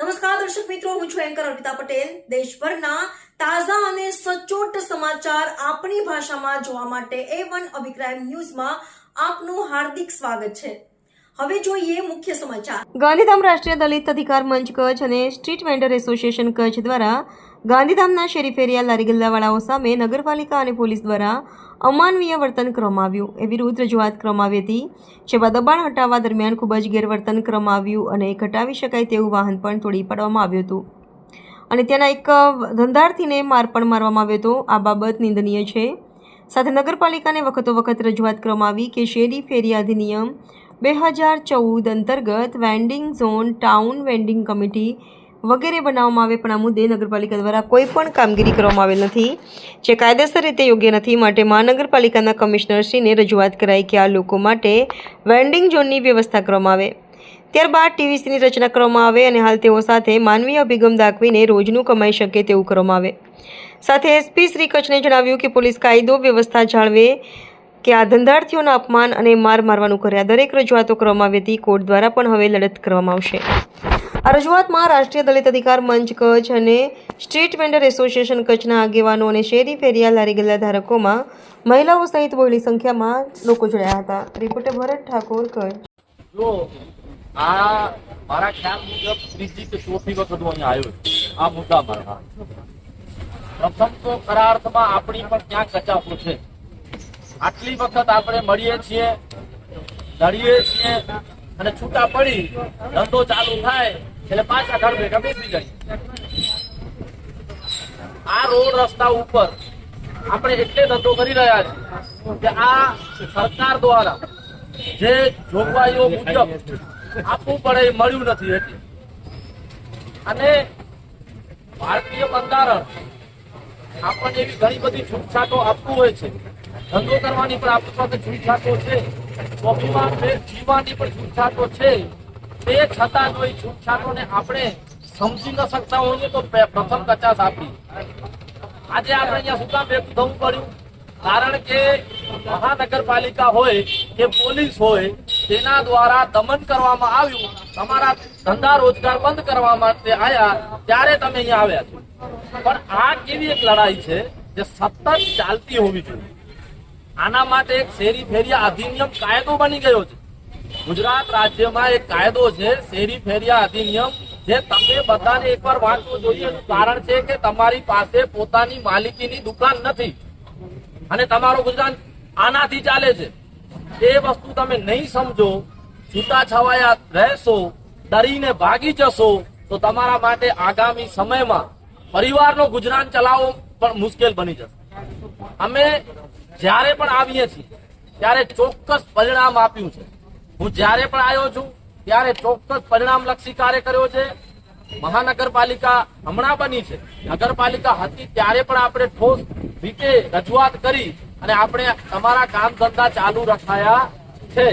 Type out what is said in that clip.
નમસ્કાર, દર્શક મિત્રો, હું છું એન્કર અર્પિતા પટેલ. દેશભરના તાજા અને સચોટ સમાચાર આપણી ભાષામાં જોવા માટે એ વન અભિપ્રાય ન્યૂઝમાં આપનું હાર્દિક સ્વાગત છે. હવે જોઈએ મુખ્ય સમાચાર. ગાંધીધામ રાષ્ટ્રીય દલિત અધિકાર મંચ કચ્છ અને સ્ટ્રીટ વેન્ડર એસોસિએશન કચ્છ દ્વારા ગાંધીધામના શેરીફેરિયા લારીગલ્લાવાળાઓ લારી ગલ્લાવાળાઓ સામે નગરપાલિકા અને પોલીસ દ્વારા અમાનવીય વર્તન કરવામાં આવ્યું. એ વિરુદ્ધ રજૂઆત કરવામાં આવી હતી. જેમાં દબાણ હટાવવા દરમિયાન ખૂબ જ ગેરવર્તન કરવામાં આવ્યું અને હટાવી શકાય તેવું વાહન પણ તોડી પાડવામાં આવ્યું હતું. અને ત્યાંના એક ધંધાર્થીને માર પણ મારવામાં આવ્યો હતો. આ બાબત નિંદનીય છે. સાથે નગરપાલિકાને વખતો વખત રજૂઆત કરવામાં આવી કે શેરી ફેરી અધિનિયમ બે હજાર ચૌદ અંતર્ગત vending zone town vending committee વગેરે બનાવવામાં આવે, પણ આ મુદ્દે નગરપાલિકા દ્વારા કોઈ પણ કામગીરી કરવામાં આવેલ નથી, જે કાયદેસર રીતે યોગ્ય નથી. માટે મહાનગરપાલિકાના કમિશનરશ્રીને રજૂઆત કરાઈ કે આ લોકો માટે વેન્ડિંગ ઝોનની વ્યવસ્થા કરવામાં આવે. ત્યારબાદ ટીવીસીની રચના કરવામાં આવે અને હાલ તેઓ સાથે માનવીય અભિગમ દાખવીને રોજનું કમાઈ શકે તેવું કરવામાં આવે. સાથે એસપી શ્રી કચ્છને જણાવ્યું કે પોલીસ કાયદો વ્યવસ્થા જાળવે કે આ ધંધાર્થીઓના અપમાન અને માર મારવાનું કર્યા. દરેક રજૂઆતો કરવામાં આવી હતી. કોર્ટ દ્વારા પણ હવે લડત કરવામાં આવશે. આ રજૂઆતમાં રાષ્ટ્રીય દલિત અધિકાર મંચ કચ્છ અને સ્ટ્રીટ વેન્ડર એસોસિએશન કચ્છના આગેવાનો અને શેરી ફેરિયા લારી ગલ્લા ધારકોમાં મહિલાઓ સહિત બહોળી સંખ્યામાં લોકો જોડાયા હતા. રિપોર્ટર ભરત ઠાકોર કચ્છ. જો આ મારા ખ્યાલ મુજબ ત્રીજી કે ચોથી વખત અહીંયા આવ્યો આ મુદ્દા મારા પ્રથમ તો ખરા અર્થમાં આપણી પણ ક્યાંક કચાસો છે? આટલી વખત આપણે મળીએ છીએ, લડીએ છીએ અને છૂટા પડી, ધંધો ચાલુ થાય એટલે પાછા ઘર ભેગા બેસી જાય. આ રોડ રસ્તા ઉપર આપણે એટલે ધંધો કરી રહ્યા છીએ કે આ સરકાર દ્વારા જે જોગવાઈઓ મુજબ આપવું પડે એ મળ્યું નથી એટલે અને ભારતીય બંધારણ આપણને એવી ઘણી બધી છૂટછાટો આપતું હોય છે. ધંધો કરવાની પણ આપણી પાસે છૂટછાટો છે. સ્વાભિમાન જીવવાની પણ છૂટછાટો છે. તે છતાં જો એ છૂટછાટોને આપણે સમજી ન શકતા હોઈએ તો પ્રથમ કચાશ આપી. આજે આપણે અહીંયા શું કામ ભેગું થવું પડ્યું? કારણ કે મહાનગરપાલિકા હોય કે પોલીસ હોય, તેના દ્વારા દમન કરવામાં આવ્યું. તમારા ધંધા રોજગાર બંધ કરવા માટે આવ્યા ત્યારે તમે અહીંયા આવ્યા છો. પણ આ કેવી એક લડાઈ છે જે સતત ચાલતી હોવી જોઈએ. આના માટે એક શેરી ફેરિયા અધિનિયમ કાયદો બની ગયો છે. ગુજરાત રાજ્યમાં એક કાયદો છે, શેરી ફેરિયા અધિનિયમ, જે તમે બધાને એકવાર વાંચવું જોઈએ. કારણ છે કે તમારી પાસે પોતાની માલિકીની દુકાન નથી અને તમારું ગુજરાન આનાથી ચાલે છે. એ વસ્તુ તમે નહીં સમજો છૂટા છવાયા રહેશો, ડરીને ભાગી જશો, તો તમારા માટે આગામી સમયમાં પરિવારનો ગુજરાન ચલાવવો પણ મુશ્કેલ બની જશે. અમે જ્યારે પણ આવીએ છીએ, ત્યારે ચોક્કસ પરિણામ આપ્યું છે. હું જ્યારે પણ આવ્યો છું, ત્યારે ચોક્કસ પરિણામ લક્ષી કાર્ય કર્યો છે. મહાનગરપાલિકા હમણાં બની છે. નગરપાલિકા હતી ત્યારે પણ આપણે ઠોસ રીતે રજૂઆત કરી અને આપણે તમારા કામ ધંધા ચાલુ રખાયા છે.